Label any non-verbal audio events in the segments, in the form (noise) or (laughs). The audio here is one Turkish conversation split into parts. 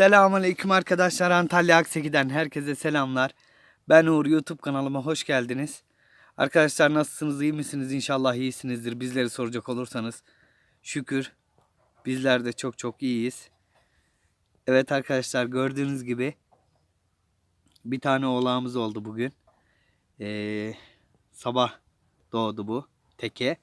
Selamünaleyküm arkadaşlar Antalya Akseki'den herkese selamlar. Ben Uğur YouTube kanalıma hoş geldiniz. Arkadaşlar nasılsınız iyi misiniz İnşallah iyisinizdir bizleri soracak olursanız. Şükür bizler de çok çok iyiyiz. Evet arkadaşlar gördüğünüz gibi bir tane oğlağımız oldu bugün. Ee, sabah doğdu bu teke.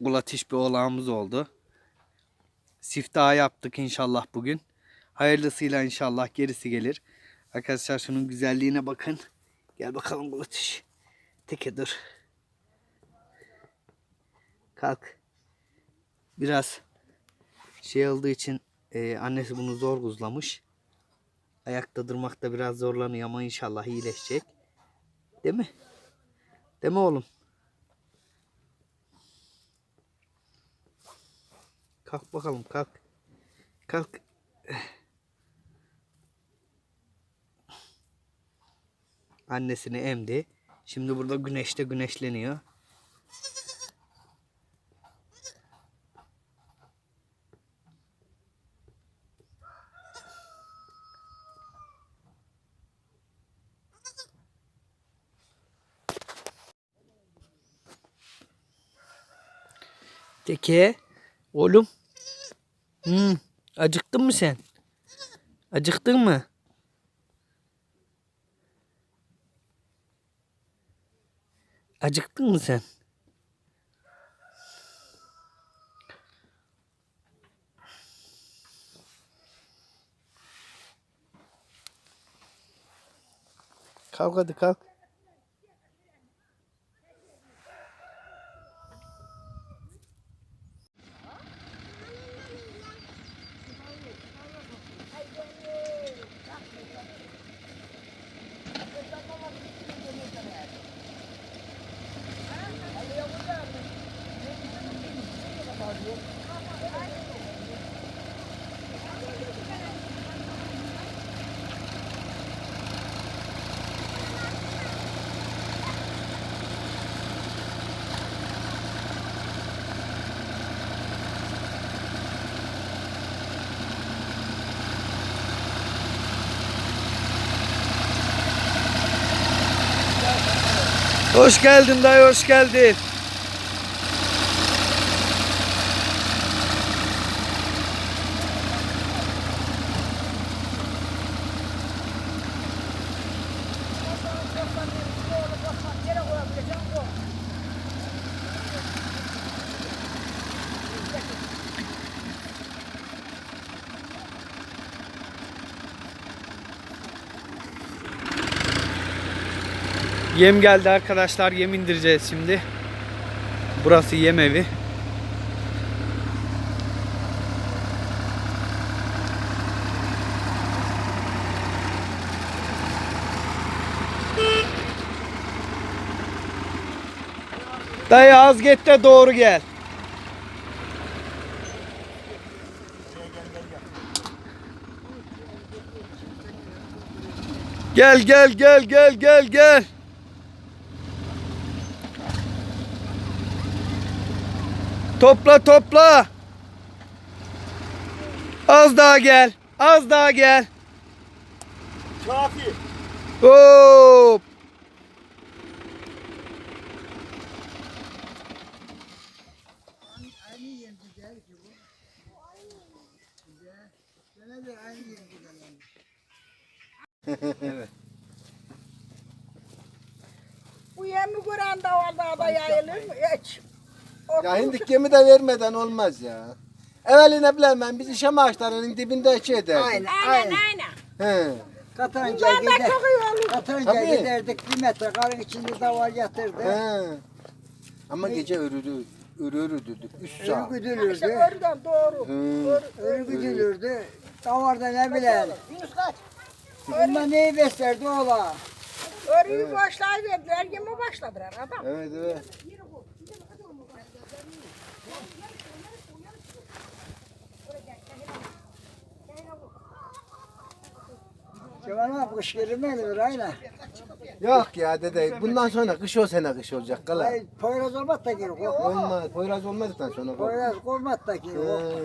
Gulatiş bir oğlağımız oldu. Siftah yaptık inşallah bugün. Hayırlısıyla inşallah gerisi gelir. Arkadaşlar şunun güzelliğine bakın. Gel bakalım Gulatiş. Teke dur. Kalk. Biraz şey olduğu için e, annesi bunu zor buzlamış. Ayakta durmakta biraz zorlanıyor ama inşallah iyileşecek. Değil mi? Değil mi oğlum? Kalk bakalım kalk. Kalk. Annesini emdi. Şimdi burada güneşte güneşleniyor. Teke, oğlum. Hmm, acıktın mı sen? Acıktın mı? Acıktın mı sen? Kalk hadi kalk. Hoş geldin dayı hoş geldin. Yem geldi arkadaşlar. Yem indireceğiz şimdi. Burası yem evi. Dayı az git de doğru gel. Gel gel gel gel gel gel. Topla topla. Az daha gel. Az daha gel. Kafi. Hop. evet. Bu yemi gören de vallahi da yayılır mı? Hiç. Ya hindi gemi de vermeden olmaz ya. Evveline bilemem biz işe maaşlarının dibinde şey ederdik. Aynen, Aynen aynen. aynen. He. Katanca Bundan da gider. çok iyi olur. Katanca Tabii. giderdik bir metre karın içinde davar yatırdı. He. Ama gece örürü, örürü dedik. Üç Ölü saat. İşte güdülürdü. oradan doğru. Hı. Ölü güdülürdü. Davarda ne bilen. Yunus kaç. Bunda neyi beslerdi ola? Örüyü başlayıverdiler, yeme başladılar adam. Evet evet. Cevana kış gelmelidir aynen. Yok ya dede bundan sonra kış o sene kış olacak kala. Ay, Poyraz olmaz da gir. Olmaz. Poyraz olmadıktan sonra. Poyraz olmaz da gir. He.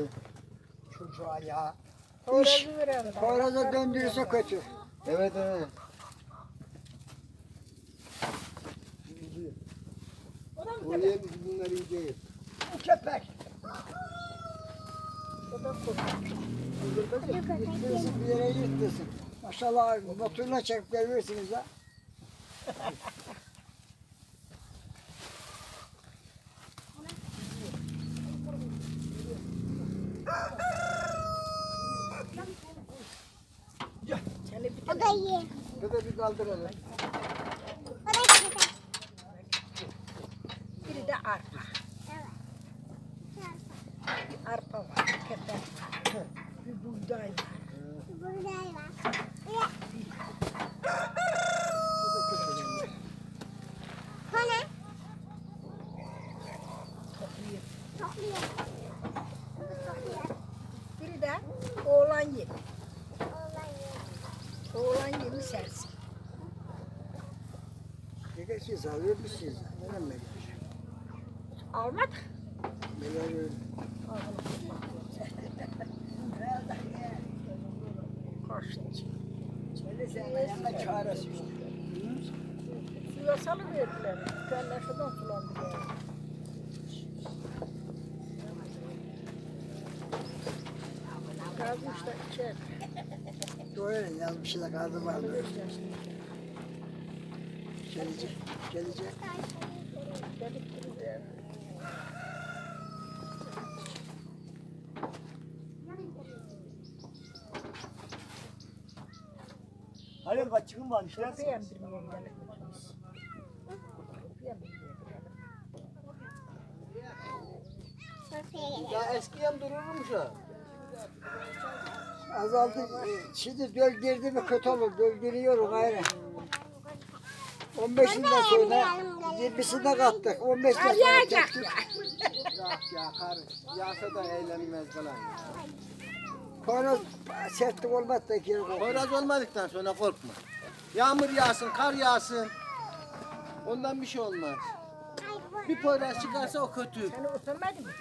çocuğa ya. De. Poyraz'a döndürürse kötü. Evet evet. O yem bunlar iyi değil. Bu köpek. Yırtırsın bir yere yırtırsın. Maşallah motoruna çekip verirsiniz ha. O da iyi. Bir de bir kaldıralım. Biri de arpa. Bir arpa var, kepek var. Bir buğday var. Biri de oğlan yemi. Oğlan yemi sersin. Siz alıyor musunuz? Neden mi? Almadık. Neler öyle. Koştu. Söyle sen yanına çağırasın. Suya salıverdiler. Kendiler şuradan sulandılar. Gazı işte içer. Doğru şeyler kaldı vardı. Gelecek. Gelecek. Hayır var gelip götürmüş. Beğendirmeye gelip. Ya eski yem dururmuş ha. Azaldı. Şimdi döl girdi mi kötü olur. Döl giriyorum gayrı. 15'inden sonra 20'sine kattık. 15'inden sonra çektik. ya. Ya ya karı. Yağsa da eğlenmez falan. Poyraz sertlik olmaz da geri koy. Poyraz olmadıktan sonra korkma. Yağmur yağsın, kar yağsın. Ondan bir şey olmaz. Bir poyraz çıkarsa o kötü. Seni utanmadın mı?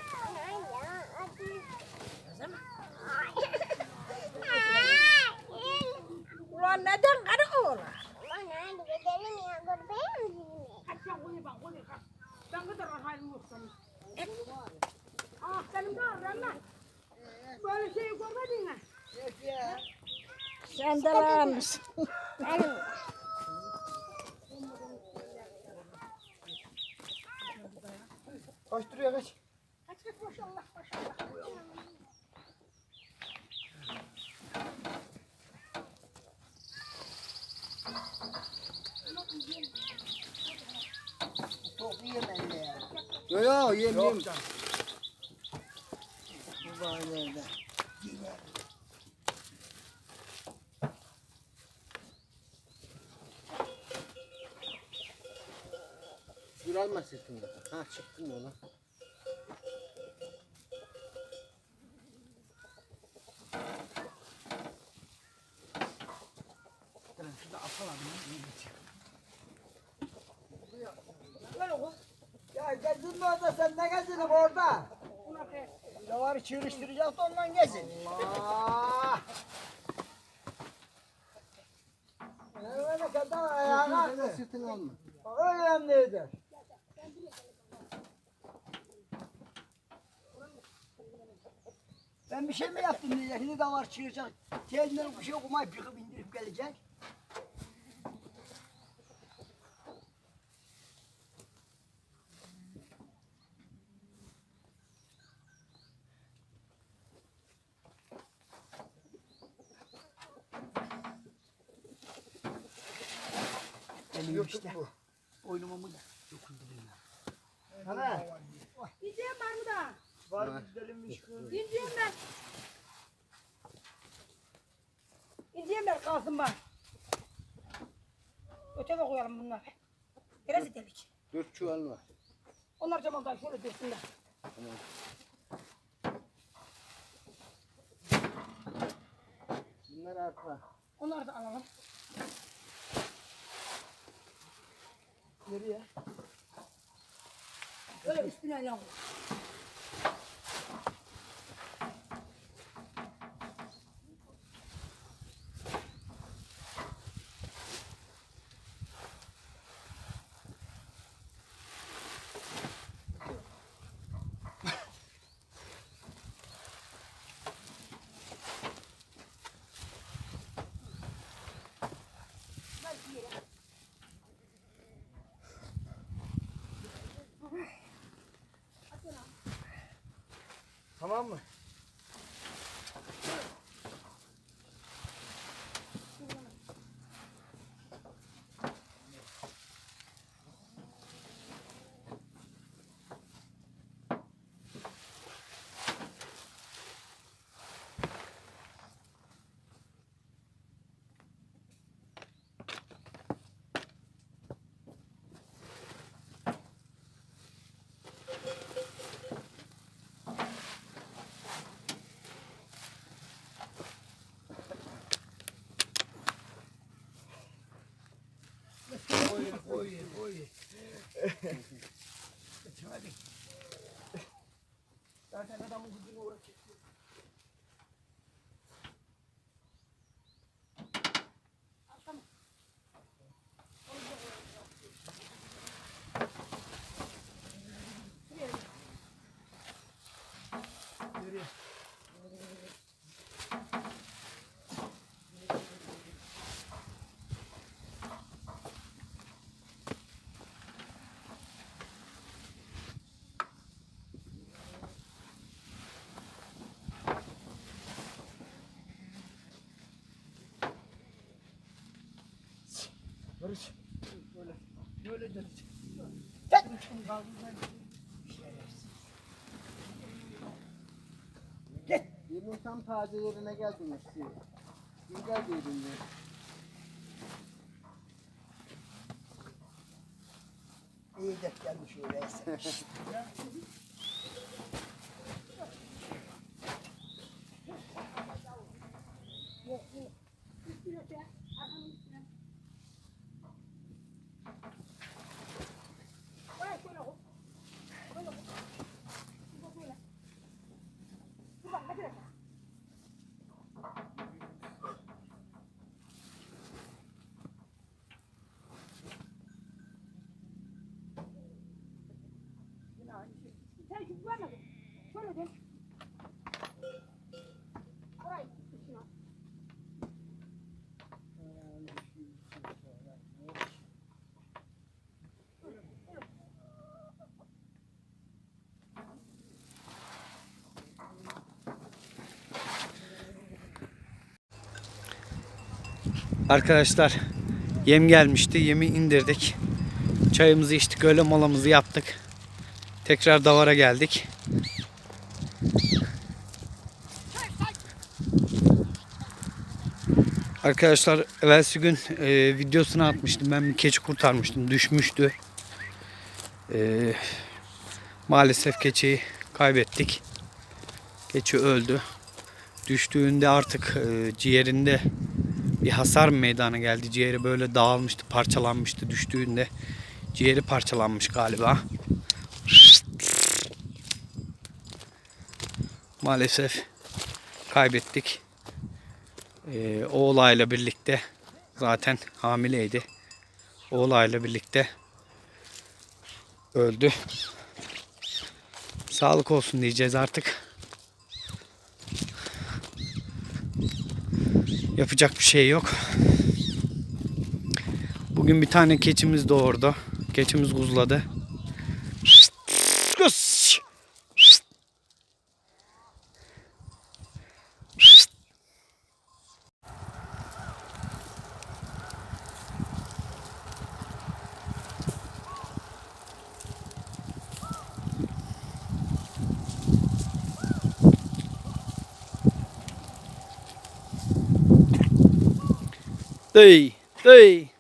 Ulan neden karı oğlan? Sen de lan mısın? Koşturuyor kaç. Çok Yo yem yem. Bu bağlarda. Dur alma sırtında. Ha çıktın oğlum. Orada sen ne gezdin orada? Davarı çığırıştıracak da ondan gezin. Allah! Öyle kadar ayağına alma. Öyle emniydi. Ben bir şey mi yaptım diyecek. Şimdi davar çığıracak. Telinden kuşu okumayıp yıkıp indirip gelecek. Geliyor işte. Oynamumu da dokundurayım. Ana. Gideceğim var mı da? Var güzelimmiş kız. Gideceğim ben. Gideceğim ben kalsın bak. Öteme koyalım bunları. Neresi delik? Dört çuval var. Onlar zamandan şöyle dursunlar. Bunlar arpa. Onları da alalım. Nereye? Böyle üstüne ne vamos. Tamam mı? Hadi. Zaten adamın gücünü uğraşıyor. Barış. Böyle. Böyle dönecek. Yemin tam taze yerine geldim işte. Güzel yedim ya. İyi denk gelmiş öyleyse. (laughs) Arkadaşlar yem gelmişti. Yemi indirdik. Çayımızı içtik. Öyle molamızı yaptık. Tekrar davara geldik. Arkadaşlar evvelsi gün e, videosunu atmıştım. Ben bir keçi kurtarmıştım. Düşmüştü. E, maalesef keçiyi kaybettik. Keçi öldü. Düştüğünde artık e, ciğerinde bir hasar meydana geldi. Ciğeri böyle dağılmıştı, parçalanmıştı düştüğünde. Ciğeri parçalanmış galiba. Maalesef kaybettik. Ee, o olayla birlikte zaten hamileydi. O olayla birlikte öldü. Sağlık olsun diyeceğiz artık. Yapacak bir şey yok. Bugün bir tane keçimiz doğurdu. Keçimiz kuzladı. Tem, tem.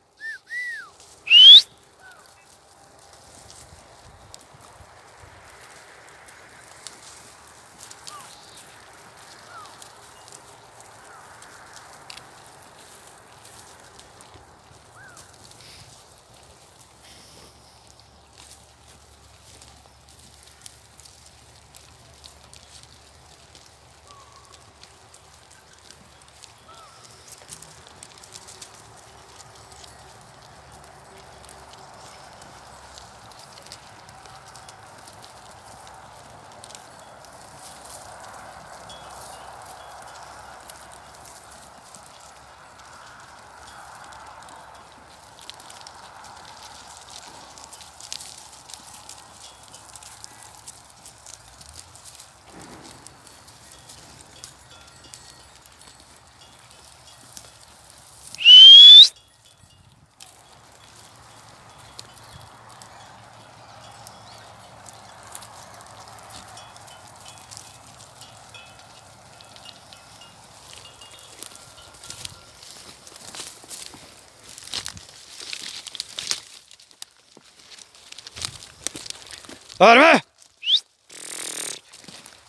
Arma!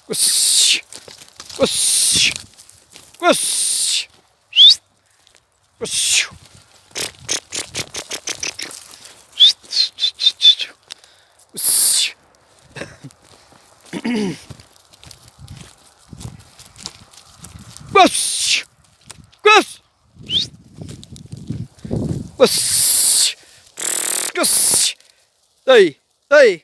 Oxi! Oxi! Oxi! Oxi! Oxi! Oxi! Oxi! Oxi! Aí, aí!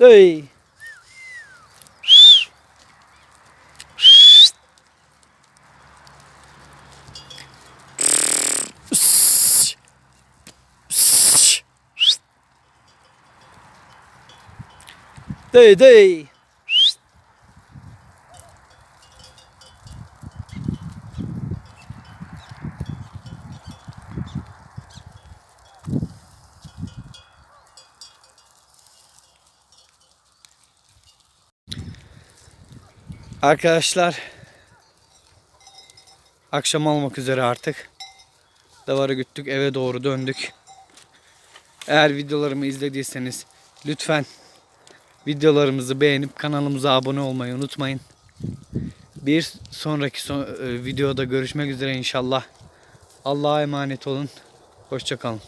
对。对对。Arkadaşlar akşam olmak üzere artık. Davarı güttük eve doğru döndük. Eğer videolarımı izlediyseniz lütfen videolarımızı beğenip kanalımıza abone olmayı unutmayın. Bir sonraki son, e, videoda görüşmek üzere inşallah. Allah'a emanet olun. Hoşçakalın.